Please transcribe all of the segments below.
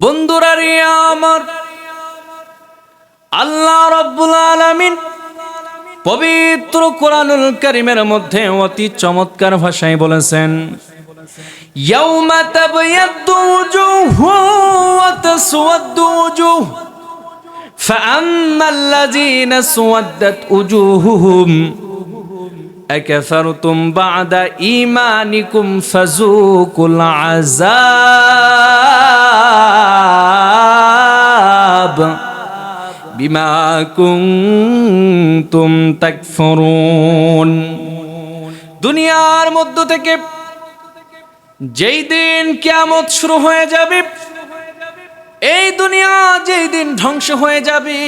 বন্ধুরা রে আমার আল্লাহ রব্বুল আলামিন পবিত্র কোরআনুল কারিমের মধ্যে অতি চমৎকার ভাষায় বলেছেন يوم تبيض وجوه وتسود وجوه فأما الذين اسودت وجوههم أكفرتم بعد إيمانكم فذوقوا العذاب বিমা কুনতুম দুনিয়ার মধ্য থেকে যেই দিন কিয়ামত শুরু হয়ে যাবে, এই দুনিয়া যেই দিন ধ্বংস হয়ে যাবে,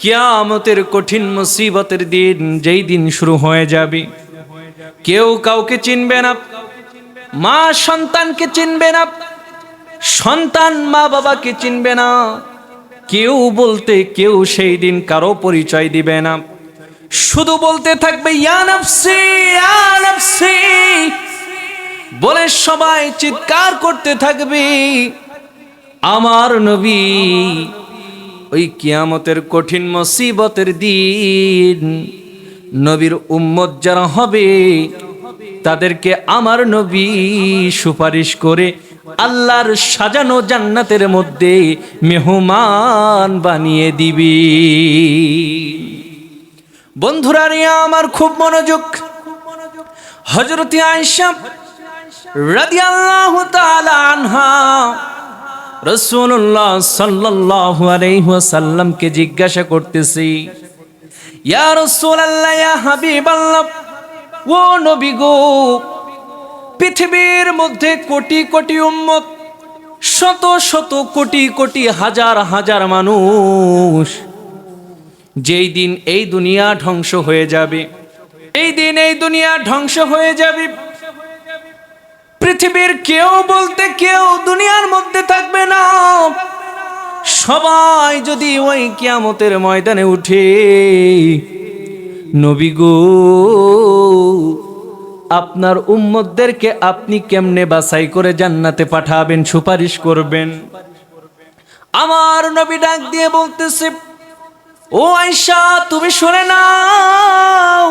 কিয়ামতের কঠিন মুসিবতের দিন যেই দিন শুরু হয়ে যাবে। কেউ কাউকে চিনবে না, মা সন্তানকে চিনবে না সন্তান মা বাবাকে চিনবে না। কেউ বলতে কেউ সেই দিন কারও পরিচয় দিবে না। শুধু বলতে থাকবে বলে সবাই চিৎকার করতে থাকবে, আমার নবী, ওই কিয়ামতের কঠিন মুসিবতের দিন নবীর উম্মত যারা হবে, তাদেরকে আমার নবী সুপারিশ করে আল্লাহর সাজানো জান্নাতের মধ্যে মেহমান বানিয়ে দিবি। বন্ধুরা রে আমার খুব মনোযোগ। হজরতি আয়েশা রাদিয়াল্লাহু তাআলা আনহা রাসূলুল্লাহ সাল্লাল্লাহু আলাইহি ওয়াসাল্লামকে জিজ্ঞাসা করতেছি, ইয়া রাসূলুল্লাহ, ইয়া হাবিবাল্লাহ, ও নবী গো পৃথিবীর মধ্যে কোটি কোটি উম্মত, শত শত কোটি কোটি হাজার হাজার মানুষ। যেই দিন এই দুনিয়া ধ্বংস হয়ে যাবে, এই দিন এই দুনিয়া ধ্বংস হয়ে যাবে। পৃথিবীর কেউ বলতে কেউ দুনিয়ার মধ্যে থাকবে না। সবাই যদি ওই কিয়ামতের ময়দানে উঠে, নবী গো আপনার উম্মতদেরকে আপনি কেমনে বাছাই করে জান্নাতে পাঠাবেন, সুপারিশ করবেন? আমার নবী ডাক দিয়ে বলতেছে, ও আয়সা তুমি শুনে নাও,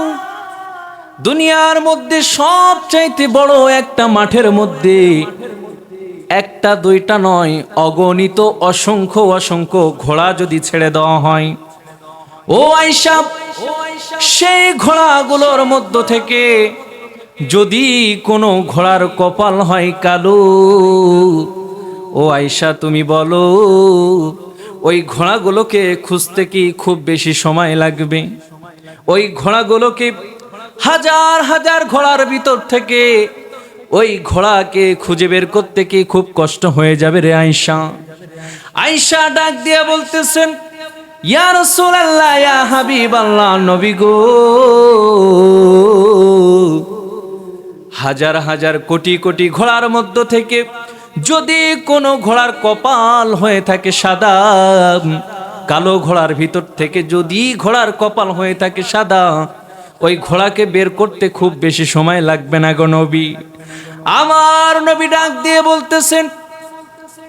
দুনিয়ার মধ্যে সব চাইতে বড় একটা মাঠের মধ্যে, একটা, দুইটা নয়, অগণিত, অসংখ্য অসংখ্য ঘোড়া যদি ছেড়ে দেওয়া হয়। ও আইসা সেই ঘোড়াগুলোর মধ্য থেকে যদি কোনো ঘোড়ার কপাল হয় কালো, ও আয়সা তুমি বলো, ওই ঘোড়াগুলোকে খুঁজতে কি খুব বেশি সময় লাগবে? ওই ঘোড়াগুলোকে হাজার হাজার ঘোড়ার ভিতর থেকে ওই ঘোড়াকে খুঁজে বের করতে কি খুব কষ্ট হয়ে যাবে রে আয়সা আয়সা ডাক দিয়া বলতেছেন, ইয়া রাসূলুল্লাহ, ইয়া হাবিবাল্লাহ, নবী গো। হাজার হাজার কোটি কোটি ঘোড়ার মধ্য থেকে যদি কোনো ঘোড়ার কপাল হয়ে থাকে সাদা, কালো ঘোড়ার ভিতর থেকে যদি ঘোড়ার কপাল হয়ে থাকে সাদা, ওই ঘোড়াকে বের করতে খুব বেশি সময় লাগবে না গো নবী। আমার নবী ডাক দিয়ে বলতেছেন,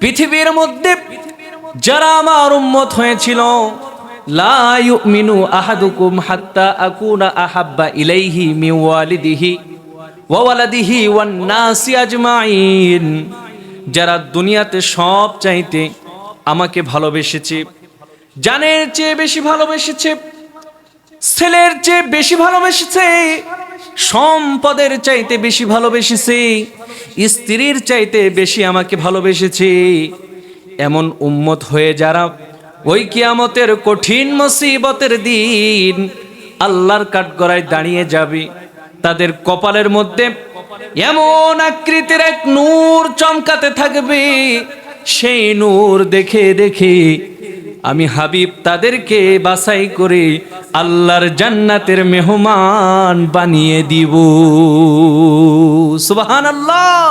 পৃথিবীর মধ্যে যারা আমার উম্মত হয়েছিল, লা ইউমিনু আহাদুকুম হাত্তা আকুনা আহাব্বা ইলাইহি মিন আজমাইন যারা দুনিয়াতে সব চাইতে আমাকে ভালোবেসেছে, জানের চেয়ে বেশি ভালোবেসেছে, ছেলের চেয়ে বেশি ভালোবেসেছে, সম্পদের চাইতে বেশি ভালোবেসেছে, স্ত্রীর চাইতে বেশি আমাকে ভালোবেসেছে। এমন উম্মত হয়ে যারা ওই কিয়ামতের কঠিন মুসিবতের দিন আল্লাহর কাঠগড়ায় দাঁড়িয়ে যাবে। তাদের কপালের মধ্যে এমন আকৃতির এক নূর চমকাতে থাকবে। সেই নূর দেখে দেখে আমি হাবিব তাদেরকে বাছাই করে আল্লাহর জান্নাতের মেহমান বানিয়ে দিব। সুবাহান আল্লাহ